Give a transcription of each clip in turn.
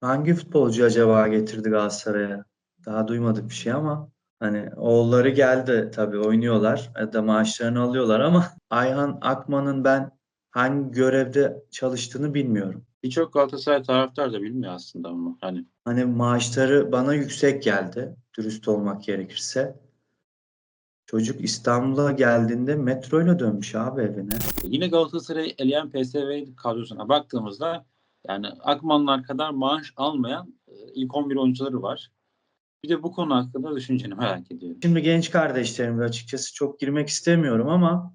Hangi futbolcu acaba getirdi Galatasaray'a? Daha duymadık bir şey ama hani oğulları geldi tabii oynuyorlar ya da maaşlarını alıyorlar ama Ayhan Akman'ın ben hangi görevde çalıştığını bilmiyorum. Birçok Galatasaray taraftar da bilmiyor aslında bunu. Hani Hani maaşları bana yüksek geldi, dürüst olmak gerekirse. Çocuk İstanbul'a geldiğinde metroyla dönmüş abi evine. yine Galatasaray'ı eleyen PSV kadrosuna baktığımızda yani Akmanlar kadar maaş almayan e, ilk 11 oyuncuları var. Bir de bu konu hakkında düşünceni merak ediyorum. Şimdi genç kardeşlerimle açıkçası çok girmek istemiyorum ama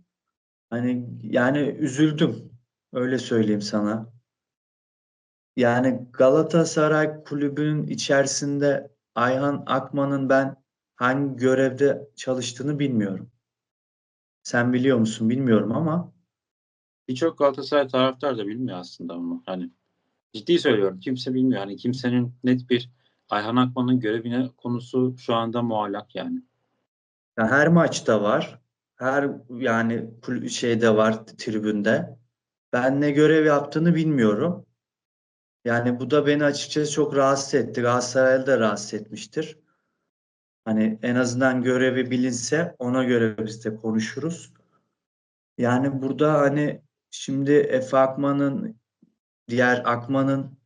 hani yani üzüldüm. Öyle söyleyeyim sana. Yani Galatasaray kulübünün içerisinde Ayhan Akman'ın ben hangi görevde çalıştığını bilmiyorum. Sen biliyor musun bilmiyorum ama Birçok Galatasaray taraftar da bilmiyor aslında bunu. Hani ciddi söylüyorum. Kimse bilmiyor. Hani kimsenin net bir Ayhan Akman'ın görevine konusu şu anda muallak yani. ya her maçta var. Her yani şeyde var tribünde. Ben ne görev yaptığını bilmiyorum. Yani bu da beni açıkçası çok rahatsız etti. Galatasaray'ı da rahatsız etmiştir. Hani en azından görevi bilinse ona göre biz de konuşuruz. Yani burada hani şimdi Efe Akman'ın diğer Akman'ın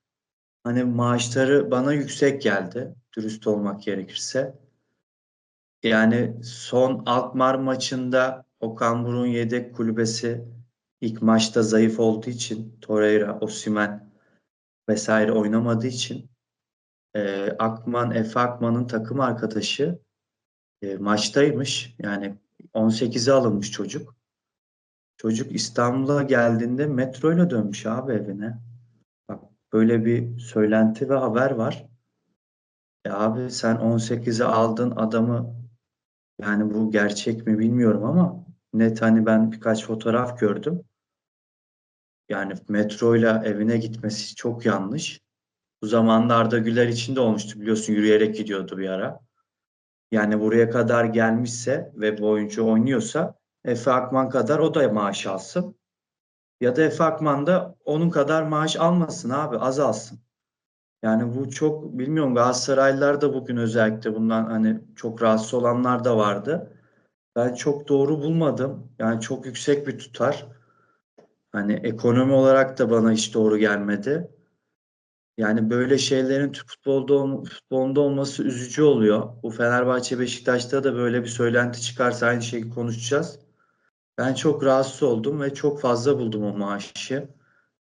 hani maaşları bana yüksek geldi. Dürüst olmak gerekirse. Yani son Alkmaar maçında Okan Buruk'un yedek kulübesi ilk maçta zayıf olduğu için Torreira, Osimhen vesaire oynamadığı için e, Akman, Efe Akman'ın takım arkadaşı e, maçtaymış. Yani 18'e alınmış çocuk. Çocuk İstanbul'a geldiğinde metroyla dönmüş abi evine. Böyle bir söylenti ve haber var. Ya abi sen 18'e aldın adamı yani bu gerçek mi bilmiyorum ama net hani ben birkaç fotoğraf gördüm. Yani metroyla evine gitmesi çok yanlış. Bu zamanlarda Güler için de olmuştu biliyorsun yürüyerek gidiyordu bir ara. Yani buraya kadar gelmişse ve bu oyuncu oynuyorsa Efe Akman kadar o da maaş alsın. Ya da Efe Akman da onun kadar maaş almasın abi az alsın. Yani bu çok bilmiyorum Galatasaraylılar da bugün özellikle bundan hani çok rahatsız olanlar da vardı. Ben çok doğru bulmadım. Yani çok yüksek bir tutar. Hani ekonomi olarak da bana hiç doğru gelmedi. Yani böyle şeylerin Türk futbolda futbolunda olması üzücü oluyor. Bu Fenerbahçe Beşiktaş'ta da böyle bir söylenti çıkarsa aynı şeyi konuşacağız. Ben çok rahatsız oldum ve çok fazla buldum o maaşı.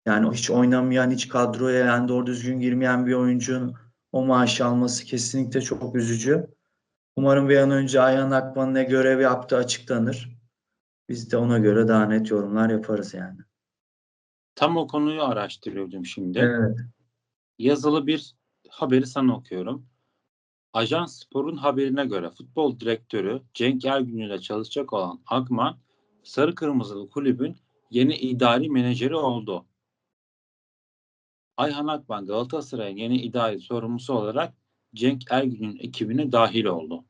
Yani hiç oynamayan, hiç kadroya yani doğru düzgün girmeyen bir oyuncunun o maaşı alması kesinlikle çok üzücü. Umarım bir an önce Ayhan Akman ne görev yaptığı açıklanır. Biz de ona göre daha net yorumlar yaparız yani. Tam o konuyu araştırıyordum şimdi. Evet. Yazılı bir haberi sana okuyorum. Ajans Spor'un haberine göre futbol direktörü Cenk Ergün ile çalışacak olan Akman, Sarı Kırmızılı kulübün yeni idari menajeri oldu. Ayhan Akman Galatasaray'ın yeni idari sorumlusu olarak Cenk Ergün'ün ekibine dahil oldu.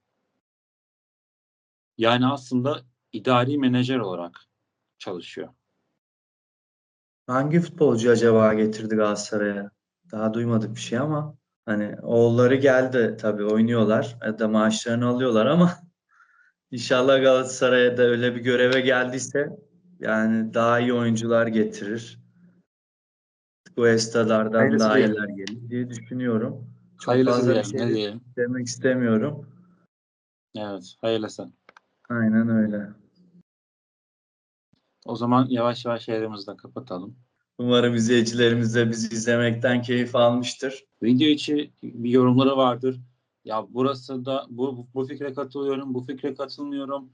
Yani aslında idari menajer olarak çalışıyor. Hangi futbolcu acaba getirdi Galatasaray'a? Daha duymadık bir şey ama hani oğulları geldi tabii oynuyorlar ya da maaşlarını alıyorlar ama inşallah Galatasaray'a da öyle bir göreve geldiyse yani daha iyi oyuncular getirir. Cuesta'lardan Hayırlısı daha iyiler gelir diye düşünüyorum. Çok Hayırlısı fazla diyelim, şey diyelim. demek istemiyorum. Evet, hayırlısı. Aynen öyle. O zaman yavaş yavaş yerimizi de kapatalım. Umarım izleyicilerimiz de bizi izlemekten keyif almıştır. Video içi bir yorumları vardır. Ya burası da bu bu fikre katılıyorum, bu fikre katılmıyorum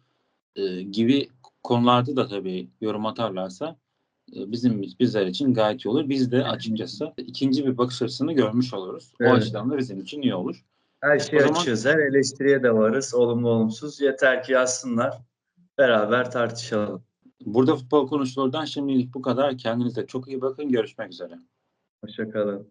e, gibi konularda da tabii yorum atarlarsa e, bizim bizler için gayet iyi olur. Biz de açıkçası ikinci bir bakış açısını görmüş oluruz. O Evet. açıdan da bizim için iyi olur. Her şeye O zaman- her eleştiriye de varız. Olumlu olumsuz. Yeter ki yazsınlar. Beraber tartışalım. Burada futbol konuşulurdan şimdilik bu kadar. Kendinize çok iyi bakın. Görüşmek üzere. Hoşça kalın.